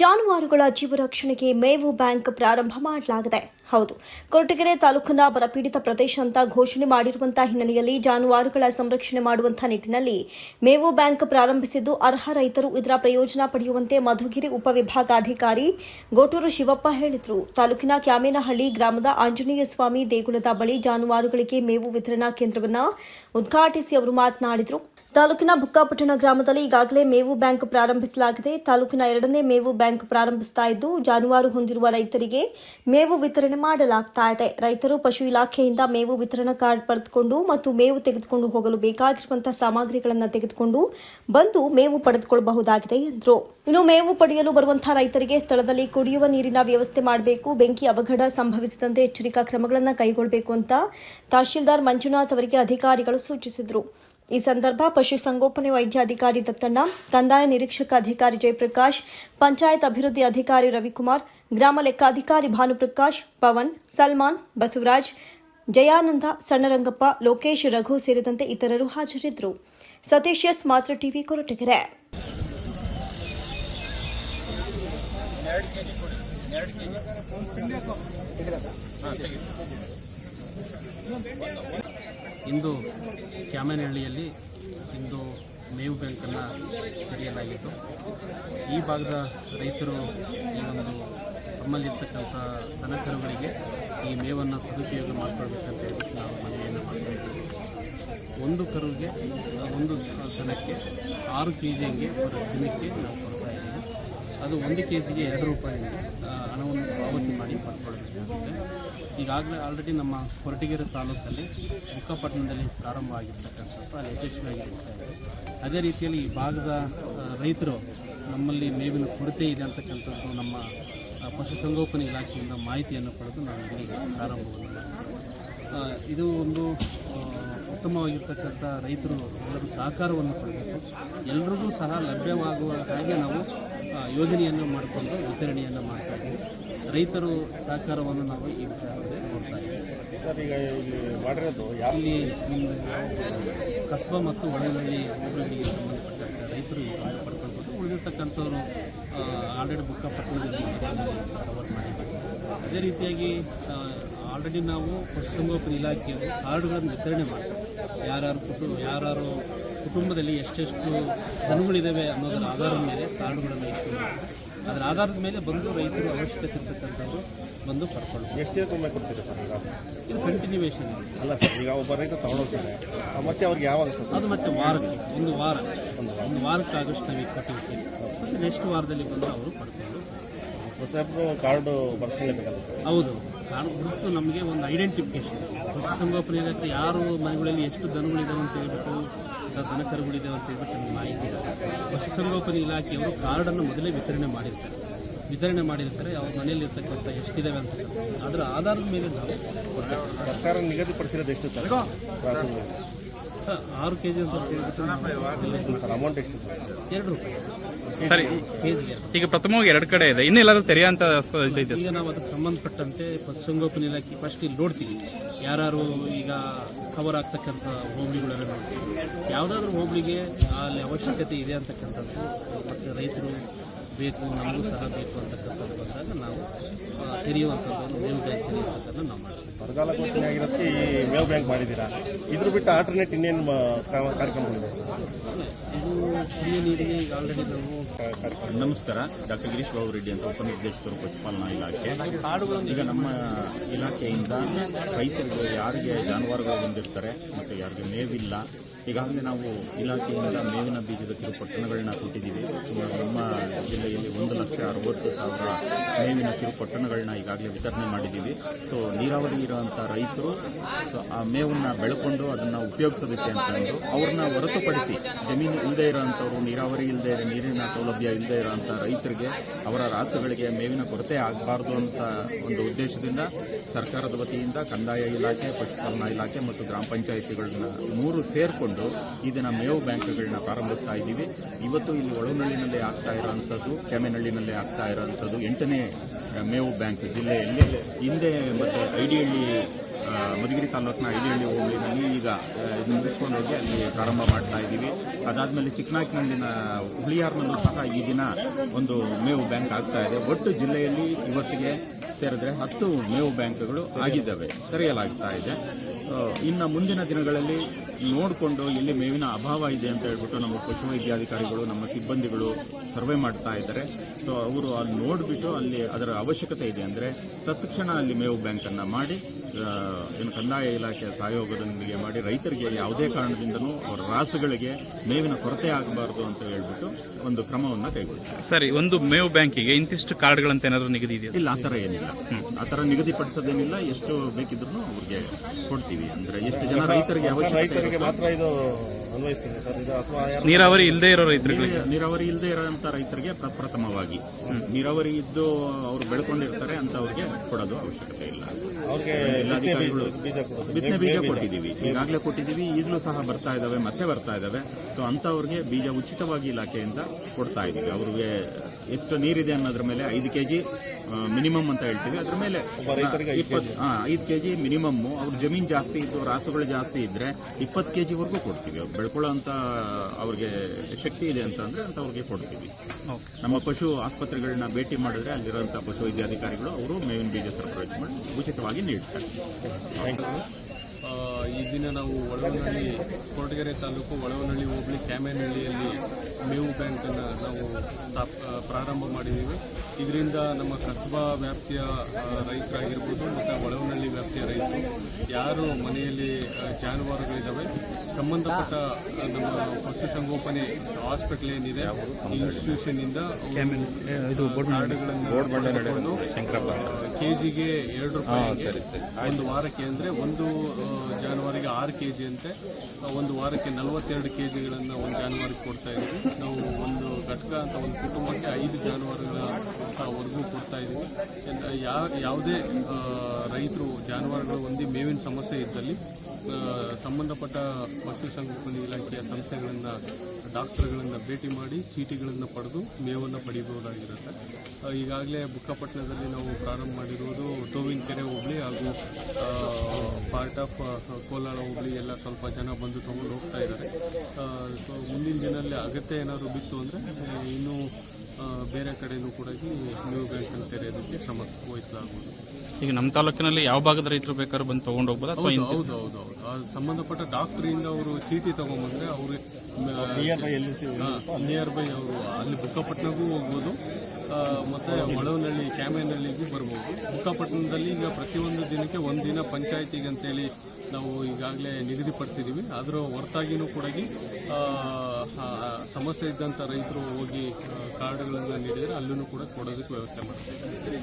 ಜಾನುವಾರುಗಳ ಜೀವ ರಕ್ಷಣೆಗೆ ಮೇವು ಬ್ಯಾಂಕ್ ಪ್ರಾರಂಭ ಮಾಡಲಾಗಿದೆ. ಹೌದು, ಕೊರಟಗೆರೆ ತಾಲೂಕಿನ ಬರಪೀಡಿತ ಪ್ರದೇಶ ಅಂತ ಘೋಷಣೆ ಮಾಡಿರುವಂತಹ ಹಿನ್ನೆಲೆಯಲ್ಲಿ ಜಾನುವಾರುಗಳ ಸಂರಕ್ಷಣೆ ಮಾಡುವಂತಹ ನಿಟ್ಟಿನಲ್ಲಿ ಮೇವು ಬ್ಯಾಂಕ್ ಪ್ರಾರಂಭಿಸಿದ್ದು ಅರ್ಹ ರೈತರು ಇದರ ಪ್ರಯೋಜನ ಪಡೆಯುವಂತೆ ಮಧುಗಿರಿ ಉಪವಿಭಾಗಾಧಿಕಾರಿ ಗೋಟೂರು ಶಿವಪ್ಪ ಹೇಳಿದರು. ತಾಲೂಕಿನ ಕ್ಯಾಮೇನಹಳ್ಳಿ ಗ್ರಾಮದ ಆಂಜನೇಯ ಸ್ವಾಮಿ ದೇಗುಲದ ಬಳಿ ಜಾನುವಾರುಗಳಿಗೆ ಮೇವು ವಿತರಣಾ ಕೇಂದ್ರವನ್ನು ಉದ್ಘಾಟಿಸಿ ಅವರು ಮಾತನಾಡಿದರು. ತಾಲೂಕಿನ ಬುಕ್ಕಾಪಟ್ಟಣ ಗ್ರಾಮದಲ್ಲಿ ಈಗಾಗಲೇ ಮೇವು ಬ್ಯಾಂಕ್ ಪ್ರಾರಂಭಿಸಲಾಗಿದೆ. ತಾಲೂಕಿನ ಎರಡನೇ ಮೇವು ಬ್ಯಾಂಕ್ ಪ್ರಾರಂಭಿಸ್ತಾ ಇದ್ದು, ಜಾನುವಾರು ಹೊಂದಿರುವ ರೈತರಿಗೆ ಮೇವು ವಿತರಣೆ ಮಾಡಲಾಗ್ತಾ ಇದೆ. ರೈತರು ಪಶು ಇಲಾಖೆಯಿಂದ ಮೇವು ವಿತರಣಾ ಕಾರ್ಡ್ ಪಡೆದುಕೊಂಡು ಮತ್ತು ಮೇವು ತೆಗೆದುಕೊಂಡು ಹೋಗಲು ಬೇಕಾಗಿರುವಂತಹ ಸಾಮಗ್ರಿಗಳನ್ನು ತೆಗೆದುಕೊಂಡು ಬಂದು ಮೇವು ಪಡೆದುಕೊಳ್ಳಬಹುದಾಗಿದೆ ಎಂದರು. ಇನ್ನು ಮೇವು ಪಡೆಯಲು ಬರುವಂತಹ ರೈತರಿಗೆ ಸ್ಥಳದಲ್ಲಿ ಕುಡಿಯುವ ನೀರಿನ ವ್ಯವಸ್ಥೆ ಮಾಡಬೇಕು. ಬೆಂಕಿ ಅವಘಡ ಸಂಭವಿಸಿದಂತೆ ಎಚ್ಚರಿಕಾ ಕ್ರಮಗಳನ್ನು ಕೈಗೊಳ್ಳಬೇಕು ಅಂತ ತಹಶೀಲ್ದಾರ್ ಮಂಜುನಾಥ್ ಅವರಿಗೆ ಅಧಿಕಾರಿಗಳು ಸೂಚಿಸಿದರು. ಈ ಸಂದರ್ಭ ಪಶುಸಂಗೋಪನೆ ವೈದ್ಯಾಧಿಕಾರಿ ದತ್ತಣ್ಣ, ಕಂದಾಯ ನಿರೀಕ್ಷಕ ಅಧಿಕಾರಿ ಜಯಪ್ರಕಾಶ್, ಪಂಚಾಯತ್ ಅಭಿವೃದ್ಧಿ ಅಧಿಕಾರಿ ರವಿಕುಮಾರ್, ಗ್ರಾಮ ಲೆಕ್ಕಾಧಿಕಾರಿ ಭಾನುಪ್ರಕಾಶ್, ಪವನ್, ಸಲ್ಮಾನ್, ಬಸವರಾಜ್, ಜಯಾನಂದ, ಸಣ್ಣರಂಗಪ್ಪ, ಲೋಕೇಶ್, ರಘು ಸೇರಿದಂತೆ ಇತರರು ಹಾಜರಿದ್ದರು. Satish S Matru TV Koratagere. ಇಂದು ಕ್ಯಾಮನಹಳ್ಳಿಯಲ್ಲಿ ಇಂದು ಮೇವು ಬ್ಯಾಂಕನ್ನು ತೆರೆಯಲಾಗಿತ್ತು. ಈ ಭಾಗದ ರೈತರು ಈ ಒಂದು ತಮ್ಮಲ್ಲಿರ್ತಕ್ಕಂಥ ದನಕರುಗಳಿಗೆ ಈ ಮೇವನ್ನು ಸದುಪಯೋಗ ಮಾಡಿಕೊಳ್ಬೇಕಂತ ಹೇಳಿ ನಾವು ಮನವಿಯನ್ನು ಮಾಡ್ತಾಯಿದ್ದೀವಿ ಒಂದು ಕರುವಿಗೆ ಒಂದು ದನಕ್ಕೆ ಆರು ಕೆ ಜಿ ಹಂಗೆ ದಿನಕ್ಕೆ ನಾವು ಅದು ಒಂದು ಕೆ ಜಿಗೆ ಎರಡು ರೂಪಾಯಿ ಹಣವನ್ನು ಪಾವತಿ ಮಾಡಿ ಪಡ್ಕೊಳ್ಬೇಕಾಗುತ್ತೆ ಈಗಾಗಲೇ ಆಲ್ರೆಡಿ ನಮ್ಮ ಕೊರಟಗೆರೆ ತಾಲೂಕಲ್ಲಿ ಬುಕ್ಕಪಟ್ಟಣದಲ್ಲಿ ಪ್ರಾರಂಭ ಆಗಿರ್ತಕ್ಕಂಥದ್ದು, ಅಲ್ಲಿ ಯಶಸ್ವಿಯಾಗಿ ನಡೀತಾ ಇದೆ ಅದೇ ರೀತಿಯಲ್ಲಿ ಈ ಭಾಗದ ರೈತರು ನಮ್ಮಲ್ಲಿ ಮೇವಿನ ಕೊರತೆ ಇದೆ ಅಂತಕ್ಕಂಥದ್ದು ನಮ್ಮ ಪಶುಸಂಗೋಪನೆ ಇಲಾಖೆಯಿಂದ ಮಾಹಿತಿಯನ್ನು ಪಡೆದು ನಾವು ಇಲ್ಲಿ ಪ್ರಾರಂಭವನ್ನು ಇದು ಒಂದು ಉತ್ತಮವಾಗಿರ್ತಕ್ಕಂಥ ರೈತರು ಎಲ್ಲರೂ ಸಹಕಾರವನ್ನು ಪಡೆಯಬೇಕು ಎಲ್ರಿಗೂ ಸಹ ಲಭ್ಯವಾಗುವ ಹಾಗೆ ನಾವು ಯೋಜನೆಯನ್ನು ಮಾಡಿಕೊಂಡು ವಿತರಣೆಯನ್ನು ಮಾಡ್ತಾ ಇದ್ದೀವಿ. ರೈತರು ಸಹಕಾರವನ್ನು ನಾವು ಈ ವಿಚಾರದಲ್ಲಿ ನೋಡ್ತಾ ಇದ್ದೀವಿ. ಇಲ್ಲಿ ಕಸಬಾ ಮತ್ತು ಒಳಗಡೆ ಅಭಿವೃದ್ಧಿಗೆ ಸಂಬಂಧಪಟ್ಟಂಥ ರೈತರು ಪಡ್ಕೊಳ್ಬೋದು ಉಳಿದಿರ್ತಕ್ಕಂಥವ್ರು ಆಲ್ರೆಡಿ ಬುಕ್ಕಪಟ್ಟಣದಲ್ಲಿ ಕವರ್ ಮಾಡಿದ್ದೀವಿ ಅದೇ ರೀತಿಯಾಗಿ ಆಲ್ರೆಡಿ ನಾವು ಪಶುಸಂಗೋಪನೆ ಇಲಾಖೆಯಲ್ಲಿ ಕಾರ್ಡ್ಗಳನ್ನು ವಿತರಣೆ ಮಾಡ್ತೀವಿ. ಯಾರ್ಯಾರು ಕೊಟ್ಟು ಯಾರ್ಯಾರು ಕುಟುಂಬದಲ್ಲಿ ಎಷ್ಟೆಷ್ಟು ದನಗಳಿದ್ದಾವೆ ಅನ್ನೋದರ ಆಧಾರದ ಮೇಲೆ ಕಾರ್ಡುಗಳನ್ನು ಇಶ್ಯೂ ಮಾಡ್ತೀವಿ ಅದರ ಆಧಾರದ ಮೇಲೆ ಬಂದು ರೈತರು ಅವಶ್ಯಕತೆ ಇರ್ತಕ್ಕಂಥವ್ರು ಬಂದು ಪಡ್ಕೊಳ್ಳೋದು. ಎಷ್ಟು ತುಂಬ ಕೊಡ್ತೀರಾ ಸರ್ ಈಗ? ಇದು ಕಂಟಿನ್ಯೂವೇಷನ್ ಅಲ್ಲ ಸರ್ ಈಗ ಒಬ್ಬ ರೈತ ತಗೊಂಡೋಗ್ತಾರೆ ಮತ್ತೆ ಅವ್ರಿಗೆ ಯಾವಾಗ ಸರ್? ಅದು ಮತ್ತೆ ವಾರಕ್ಕೆ ಒಂದು ವಾರ. ಒಂದು ವಾರಕ್ಕೆ ಆಗೋಷ್ಟು ನಾವು ಈಗ ಕೊಟ್ಟಿರ್ತೀವಿ ಮತ್ತು ನೆಕ್ಸ್ಟ್ ವಾರದಲ್ಲಿ ಬಂದು ಅವರು ಪಡ್ಕೊಂಡು ಕಾರ್ಡು ಬರ್ಸ್ಕೊಳ್ಳೇಬೇಕಲ್ಲ ಸರ್. ಹೌದು. ಕಾರ್ಡ್ ಗುರುತು ನಮಗೆ ಒಂದು ಐಡೆಂಟಿಫಿಕೇಶನ್ ಪಶುಸಂಗೋಪನೆ ಇಲಾಖೆ ಯಾರು ಮನೆಗಳಲ್ಲಿ ಎಷ್ಟು ದನಗಳಿದಾವೆ ಅಂತ ಹೇಳ್ಬಿಟ್ಟು ಅಥವಾ ದನಕರುಗಳಿದ್ದಾವೆ ಅಂತ ಹೇಳ್ಬಿಟ್ಟು ನಮಗೆ ಮಾಹಿತಿ ಇದೆ. ಪಶುಸಂಗೋಪನೆ ಇಲಾಖೆಯವರು ಕಾರ್ಡನ್ನು ಮೊದಲೇ ವಿತರಣೆ ಮಾಡಿರ್ತಾರೆ. ವಿತರಣೆ ಮಾಡಿರ್ತಾರೆ ಅವ್ರ ಮನೆಯಲ್ಲಿ ಇರ್ತಕ್ಕಂಥ ಎಷ್ಟಿದ್ದಾವೆ ಅಂತ. ಅದರ ಆಧಾರದ ಮೇಲೆ ನಾವು. ಸರ್ಕಾರ ನಿಗದಿಪಡಿಸಿರೋದು ಎಷ್ಟು ಸರ್? ಆರು ಕೆ ಜಿ ಅಂತ ಸರ್ ಅಮೌಂಟ್ ಎಷ್ಟು ಎರಡು ರೂಪಾಯಿ. ಸರಿ. ಈಗ ಪ್ರಥಮವಾಗಿ ಎರಡು ಕಡೆ ಇದೆ. ಇನ್ನೂ ಎಲ್ಲಾದ್ರೂ ತೆರೆಯಂತ ಇದೆ ಈಗ ನಾವು ಅದಕ್ಕೆ ಸಂಬಂಧಪಟ್ಟಂತೆ ಪಶುಸಂಗೋಪನೆ ಇಲಾಖೆ ಫಸ್ಟ್ ಇಲ್ಲಿ ನೋಡ್ತೀವಿ. ಯಾರು ಈಗ ಕವರ್ ಆಗ್ತಕ್ಕಂಥ ಹೋಬಳಿಗಳೆಲ್ಲ ನೋಡ್ತೀವಿ. ಯಾವುದಾದ್ರೂ ಹೋಬಳಿಗೆ ಅಲ್ಲಿ ಅವಶ್ಯಕತೆ ಇದೆ ಅಂತಕ್ಕಂಥದ್ದು ಮತ್ತು ರೈತರು ಬೇಕು ನಮಗೂ ಸಹ ಬೇಕು ಅಂತಕ್ಕಂಥದ್ದು ಬಂದಾಗ ನಾವು ಆ, ತೆರೆಯುವಂಥದ್ದು ಮೇವು ಬ್ಯಾಂಕ್ ತೆರೆಯುವಂಥದ್ದನ್ನು ನಾವು ಬರಗಾಲ ಘೋಷಣೆ ಆಗಿರೋದಕ್ಕೆ ಈ ಮೇವ್ ಬ್ಯಾಂಕ್ ಮಾಡಿದ್ದೀರಾ? ಇದ್ರ ಬಿಟ್ಟು ಆಲ್ಟರ್ನೇಟ್ ಇನ್ನೇನು ಕಾರ್ಯಕ್ರಮಗಳಿದೆ ನಮಸ್ಕಾರ, ಡಾಕ್ಟರ್ ಗಿರೀಶ್ ಬಾಬು ರೆಡ್ಡಿ ಅಂತ ಉಪನಿರ್ದೇಶಕರು, ಪಶುಪಾಲನಾ ಇಲಾಖೆ. ಈಗ ನಮ್ಮ ಇಲಾಖೆಯಿಂದ ರೈತರಿಗೆ ಯಾರಿಗೆ ಜಾನುವಾರುಗಳು ಬಂದಿರ್ತಾರೆ ಮತ್ತು ಯಾರಿಗೆ ಮೇವಿಲ್ಲ ಈಗಾಗಲೇ ನಾವು ಇಲಾಖೆಯಿಂದ ಮೇವಿನ ಬೀಜದ ಕಿರು ಪಟ್ಟಣಗಳನ್ನ ಕೊಟ್ಟಿದ್ದೀವಿ. ಸುಮಾರು ನಮ್ಮ ಜಿಲ್ಲೆಯಲ್ಲಿ ಒಂದು ಲಕ್ಷ ಅರವತ್ತು ಸಾವಿರ ಮೇವಿನ ಕಿರು ಪಟ್ಟಣಗಳನ್ನ ಈಗಾಗಲೇ ವಿತರಣೆ ಮಾಡಿದ್ದೀವಿ. ಸೊ ನೀರಾವರಿ ಇರುವಂಥ ರೈತರು ಆ ಮೇವನ್ನು ಬೆಳ್ಕೊಂಡು ಅದನ್ನು ಉಪಯೋಗಿಸೋದಕ್ಕೆ ಅಂತಂದು ಅವ್ರನ್ನ ಹೊರತುಪಡಿಸಿ ಜಮೀನು ಇಲ್ಲದೆ ಇರೋಂಥವ್ರು ನೀರಾವರಿ ಇಲ್ಲದೆ ನೀರಿನ ಸೌಲಭ್ಯ ಇಲ್ಲದೆ ಇರೋಂಥ ರೈತರಿಗೆ ಅವರ ರಾಸುಗಳಿಗೆ ಮೇವಿನ ಕೊರತೆ ಆಗಬಾರ್ದು ಅಂತ ಒಂದು ಉದ್ದೇಶದಿಂದ ಸರ್ಕಾರದ ವತಿಯಿಂದ ಕಂದಾಯ ಇಲಾಖೆ, ಪಶುಪಾಲನಾ ಇಲಾಖೆ ಮತ್ತು ಗ್ರಾಮ ಪಂಚಾಯಿತಿಗಳನ್ನ ಮೂರು ಸೇರಿಕೊಂಡು ಈ ದಿನ ಮೇವು ಬ್ಯಾಂಕ್ಗಳನ್ನ ಪ್ರಾರಂಭಿಸ್ತಾ ಇದ್ದೀವಿ. ಇವತ್ತು ಇಲ್ಲಿ ಒಳನಳ್ಳಿನಲ್ಲೇ ಆಗ್ತಾ ಇರೋವಂಥದ್ದು ಕೆಮೆನಳ್ಳಿನಲ್ಲಿ ಆಗ್ತಾ ಇರೋವಂಥದ್ದು ಎಂಟನೇ ಮೇವು ಬ್ಯಾಂಕ್ ಜಿಲ್ಲೆಯಲ್ಲಿ. ಹಿಂದೆ ಮತ್ತು ಐಡಿಹಳ್ಳಿ ಮಧುಗಿರಿ ತಾಲೂಕಿನ ಐಡಿಹಳ್ಳಿ ಹೋಬಳಿನಲ್ಲಿ ಈಗ ಮುಗಿಸ್ಕೊಂಡು ಹೋಗಿ ಅಲ್ಲಿ ಪ್ರಾರಂಭ ಮಾಡ್ತಾ ಇದ್ದೀವಿ. ಅದಾದಮೇಲೆ ಚಿಕ್ಕನಾಕಿನಲ್ಲಿನ ಹುಳಿಯಾರ್ನಲ್ಲೂ ಸಹ ಈ ದಿನ ಒಂದು ಮೇವು ಬ್ಯಾಂಕ್ ಆಗ್ತಾ ಇದೆ. ಒಟ್ಟು ಜಿಲ್ಲೆಯಲ್ಲಿ ಇವತ್ತಿಗೆ ಸೇರಿದ್ರೆ ಹತ್ತು ಮೇವು ಬ್ಯಾಂಕ್ಗಳು ಆಗಿದ್ದಾವೆ, ತೆರೆಯಲಾಗ್ತಾ ಇದೆ. ಇನ್ನು ಮುಂದಿನ ದಿನಗಳಲ್ಲಿ ನೋಡಿಕೊಂಡು ಎಲ್ಲಿ ಮೇವಿನ ಅಭಾವ ಇದೆ ಅಂತ ಹೇಳ್ಬಿಟ್ಟು ನಮ್ಮ ಪಶುವೈದ್ಯಾಧಿಕಾರಿಗಳು, ನಮ್ಮ ಸಿಬ್ಬಂದಿಗಳು ಸರ್ವೆ ಮಾಡ್ತಾ ಇದ್ದಾರೆ. ಸೊ ಅವರು ಅಲ್ಲಿ ನೋಡಿಬಿಟ್ಟು ಅಲ್ಲಿ ಅದರ ಅವಶ್ಯಕತೆ ಇದೆ ಅಂದರೆ ತತ್ಕ್ಷಣ ಅಲ್ಲಿ ಮೇವು ಬ್ಯಾಂಕನ್ನು ಮಾಡಿ ಏನು ಕಂದಾಯ ಇಲಾಖೆಯ ಸಹಯೋಗದೊಂದಿಗೆ ಮಾಡಿ ರೈತರಿಗೆ ಯಾವುದೇ ಕಾರಣದಿಂದಲೂ ಅವರ ರಾಸುಗಳಿಗೆ ಮೇವಿನ ಕೊರತೆ ಆಗಬಾರ್ದು ಅಂತ ಹೇಳ್ಬಿಟ್ಟು ಒಂದು ಕ್ರಮವನ್ನು ಕೈಗೊಳ್ಳುತ್ತೆ ಸರಿ ಒಂದು ಮೇವು ಬ್ಯಾಂಕಿಗೆ ಇಂತಿಷ್ಟು ಕಾರ್ಡ್ಗಳಂತ ಏನಾದರೂ ನಿಗದಿ ಇದೆಯಾ ಇಲ್ಲ ಆ ಥರ ಏನಿಲ್ಲ. ಆ ಥರ ನಿಗದಿಪಡಿಸೋದೇನಿಲ್ಲ ಎಷ್ಟು ಬೇಕಿದ್ರು ಅವ್ರಿಗೆ ಕೊಡ್ತೀವಿ. ಅಂದರೆ ಎಷ್ಟು ಜನ ರೈತರಿಗೆ ಅವಶ್ಯಕತೆ ರೈತರಿಗೆ ಮಾತ್ರ ಇದು ಅನ್ವಯಿಸ್ತಿದೆ ಸರ್. ಇದು ಅಥವಾ ನೀರಾವರಿ ಇಲ್ಲದೆ ಇರೋ ರೈತರಿಗೆ ನೀರಾವರಿ ಇಲ್ಲದೆ ಇರೋಂಥ ರೈತರಿಗೆ ಪ್ರ- ಪ್ರಥಮವಾಗಿ ನೀರಾವರಿ ಇದ್ದು ಅವರು ಬೆಳ್ಕೊಂಡಿರ್ತಾರೆ ಅಂತವ್ರಿಗೆ ಕೊಡೋದು ಅವಶ್ಯಕತೆ ಇಲ್ಲ. ಅವ್ರಿಗೆ ಬಿತ್ತನೆ ಬೀಜ ಕೊಟ್ಟಿದ್ದೀವಿ. ಈಗಾಗಲೇ ಕೊಟ್ಟಿದ್ದೀವಿ ಈಗಲೂ ಸಹ ಬರ್ತಾ ಇದ್ದಾವೆ ಮತ್ತೆ ಬರ್ತಾ ಇದ್ದಾವೆ. ಸೊ ಅಂಥವ್ರಿಗೆ ಬೀಜ ಉಚಿತವಾಗಿ ಇಲಾಖೆಯಿಂದ ಕೊಡ್ತಾ ಇದ್ದೀವಿ. ಅವ್ರಿಗೆ ಎಷ್ಟು ನೀರಿದೆ ಅನ್ನೋದ್ರ ಮೇಲೆ ಐದು ಕೆ ಜಿ ಮಿನಿಮಮ್ ಅಂತ ಹೇಳ್ತೀವಿ. ಅದ್ರ ಮೇಲೆ ಇಪ್ಪತ್ತು ಹಾಂ ಐದು ಕೆ ಜಿ ಮಿನಿಮಮ್ಮು. ಅವ್ರ ಜಮೀನು ಜಾಸ್ತಿ ಇದ್ದು ರಾಸುಗಳು ಜಾಸ್ತಿ ಇದ್ದರೆ ಇಪ್ಪತ್ತು ಕೆ ಜಿವರೆಗೂ ಕೊಡ್ತೀವಿ. ಅವ್ರು ಬೆಳ್ಕೊಳ್ಳೋ ಅಂಥ ಅವ್ರಿಗೆ ಶಕ್ತಿ ಇದೆ ಅಂತ ಅಂದರೆ ಅಂಥವ್ರಿಗೆ ಕೊಡ್ತೀವಿ. ನಮ್ಮ ಪಶು ಆಸ್ಪತ್ರೆಗಳನ್ನ ಭೇಟಿ ಮಾಡಿದ್ರೆ ಅಲ್ಲಿರೋಂಥ ಪಶು ವೈದ್ಯಾಧಿಕಾರಿಗಳು ಅವರು ಮೇವಿನ ಬೀಜ ಸರಬರಾಜು ಮಾಡಿ ಉಚಿತವಾಗಿ ನೀಡ್ತಾರೆ. ಆ, ಈ ದಿನ ನಾವು ಒಳವನಹಳ್ಳಿ ಕೊರಟಗೆರೆ ತಾಲೂಕು ಒಳವನಹಳ್ಳಿ ಹೋಬಳಿ ಕ್ಯಾಮೇನಹಳ್ಳಿಯಲ್ಲಿ ಮೇವು ಬ್ಯಾಂಕನ್ನು ನಾವು ಸ್ಥಾಪ ಪ್ರಾರಂಭ ಮಾಡಿದ್ದೀವಿ. ಇದರಿಂದ ನಮ್ಮ ಕಸ್ಬಾ ವ್ಯಾಪ್ತಿಯ ರೈತರಾಗಿರ್ಬೋದು ಮತ್ತು ಒಳವನಹಳ್ಳಿ ವ್ಯಾಪ್ತಿಯ ರೈತರು ಯಾರು ಮನೆಯಲ್ಲಿ ಜಾನುವಾರುಗಳಿದ್ದಾವೆ ಸಂಬಂಧಪಟ್ಟ ನಮ್ಮ ಪಶುಸಂಗೋಪನೆ ಹಾಸ್ಪಿಟಲ್ ಏನಿದೆ ಇದು ಕಾರ್ಡ್ಗಳನ್ನು ಕೆ ಜಿಗೆ ಎರಡು ರೂಪಾಯಿ ಒಂದು ವಾರಕ್ಕೆ ಅಂದರೆ ಒಂದು ಜಾನುವಾರಿಗೆ ಆರು ಕೆ ಜಿ ಅಂತೆ ಒಂದು ವಾರಕ್ಕೆ ನಲವತ್ತೆರಡು ಕೆ ಜಿಗಳನ್ನು ಒಂದು ಜಾನುವಾರಿಗೆ ಕೊಡ್ತಾ ಇದ್ದೀವಿ. ನಾವು ಒಂದು ಘಟಕ ಅಂತ ಒಂದು ಕುಟುಂಬಕ್ಕೆ ಐದು ಜಾನುವಾರುಗಳ ವರ್ಗೂ ಕೊಡ್ತಾ ಇದ್ದೀವಿ. ಎಂತ ಯಾ- ಯಾವುದೇ ರೈತರು ಜಾನುವಾರುಗಳು ಹೊಂದಿ ಮೇವಿನ ಸಮಸ್ಯೆ ಇದ್ದಲ್ಲಿ ಸಂಬಂಧಪಟ್ಟ ಪಶುಸಂಗೋಪನೆ ಇಲಾಖೆಯ ಸಂಸ್ಥೆಗಳನ್ನು ಡಾಕ್ಟರ್ಗಳನ್ನು ಭೇಟಿ ಮಾಡಿ ಚೀಟಿಗಳನ್ನು ಪಡೆದು ಮೇವನ್ನು ಪಡೆಯಬಹುದಾಗಿರುತ್ತೆ. ಈಗಾಗಲೇ ಬುಕ್ಕಪಟ್ಟಣದಲ್ಲಿ ನಾವು ಪ್ರಾರಂಭ ಮಾಡಿರುವುದು ಕೆರೆ ಹೋಬಳಿ ಹಾಗೂ ಪಾರ್ಟ್ ಆಫ್ ಕೋಲಾರ ಹೋಬಳಿ ಎಲ್ಲ ಸ್ವಲ್ಪ ಜನ ಬಂದು ತೊಗೊಂಡು ಹೋಗ್ತಾ ಇದ್ದಾರೆ. ಸೊ ಮುಂದಿನ ದಿನದಲ್ಲಿ ಅಗತ್ಯ ಏನಾದರೂ ಬಿತ್ತು ಅಂದರೆ ಇನ್ನೂ ಬೇರೆ ಕಡೆಯೂ ಕೂಡ ನ್ಯೂ ಬ್ಯಾಂಕನ್ನು ತೆರೆಯೋದಕ್ಕೆ ಕ್ರಮ ವಹಿಸಲಾಗುವುದು. ಈಗ ನಮ್ಮ ತಾಲೂಕಿನಲ್ಲಿ ಯಾವ ಭಾಗದ ರೈತರು ಬೇಕಾದ್ರೂ ಬಂದು ತೊಗೊಂಡು ಹೋಗ್ಬೋದು? ಅಥವಾ ಹೌದು ಹೌದು ಹೌದು ಹೌದು. ಸಂಬಂಧಪಟ್ಟ ಡಾಕ್ಟ್ರಿಂದ ಅವರು ಚೀಟಿ ತೊಗೊಂಬಂದರೆ ಅವರು ನಿಯರ್ ಬೈ ಎಲ್ಲಿ ನಿಯರ್ ಬೈ ಅವರು ಅಲ್ಲಿ ಬುಕ್ಕಪಟ್ಟಣಗೂ ಹೋಗ್ಬೋದು. ಮತ್ತು ಮತ್ತೆ ಒಳವನಹಳ್ಳಿ ಕ್ಯಾಮೇನಹಳ್ಳಿಗೂ ಬರ್ಬೋದು. ಬುಕ್ಕಪಟ್ಟಣದಲ್ಲಿ ಈಗ ಪ್ರತಿಯೊಂದು ದಿನಕ್ಕೆ ಒಂದು ದಿನ ಪಂಚಾಯತಿಗೆ ಅಂತೇಳಿ ನಾವು ಈಗಾಗಲೇ ನಿಗದಿಪಡಿಸಿದ್ದೀವಿ ಅದರ ಹೊರತಾಗಿನೂ ಕೂಡ ಸಮಸ್ಯೆ ಇದ್ದಂಥ ರೈತರು ಹೋಗಿ ಕಾರ್ಡ್ಗಳನ್ನು ನೀಡಿದರೆ ಅಲ್ಲೂ ಕೂಡ ಕೊಡೋದಕ್ಕೆ ವ್ಯವಸ್ಥೆ ಮಾಡ್ತೀವಿ